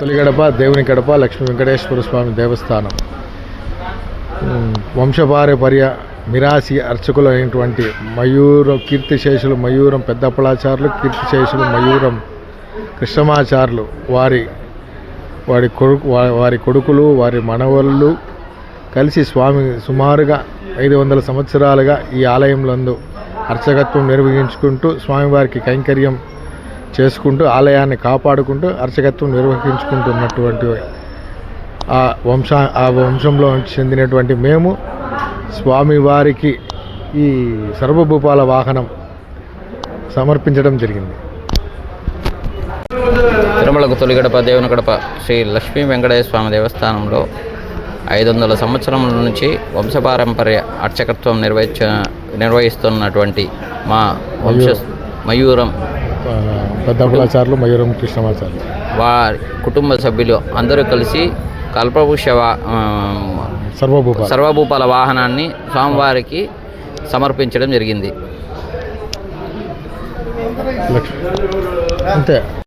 తొలిగడప దేవుని గడప లక్ష్మీ వెంకటేశ్వర స్వామి దేవస్థానం. వంశపారపర్య మిరాసి అర్చకులు అయినటువంటి మయూరం కీర్తిశేషులు మయూరం పెద్దప్పలాచారులు కీర్తిశేషులు మయూరం కృష్ణమాచారులు వారి వారి కొడుకు వారి కొడుకులు వారి మనవళ్ళు కలిసి స్వామి సుమారుగా ఐదు వందల సంవత్సరాలుగా ఈ ఆలయంలందు అర్చకత్వం నిర్వహించుకుంటూ స్వామివారికి కైంకర్యం చేసుకుంటూ ఆలయాన్ని కాపాడుకుంటూ అర్చకత్వం నిర్వహించుకుంటున్నటువంటి ఆ వంశ ఆ వంశంలో చెందినటువంటి మేము స్వామివారికి ఈ సర్వభూపాల వాహనం సమర్పించడం జరిగింది. తిరుమలకు తొలి గడప దేవుని గడప శ్రీ లక్ష్మీ వెంకటేశ్వర స్వామి దేవస్థానంలో ఐదు వందల సంవత్సరముల నుంచి వంశపారంపర్య అర్చకత్వం నిర్వహించ నిర్వహిస్తున్నటువంటి మా వంశ మయూరం ఆ, పెద్దప్పలాచారులు మయూరం కృష్ణమాచారులు వారి కుటుంబ సభ్యులు అందరూ కలిసి కల్పవృక్ష సర్వభూపాల. సర్వభూపాల వాహనాన్ని స్వామివారికి సమర్పించడం జరిగింది. అంతే.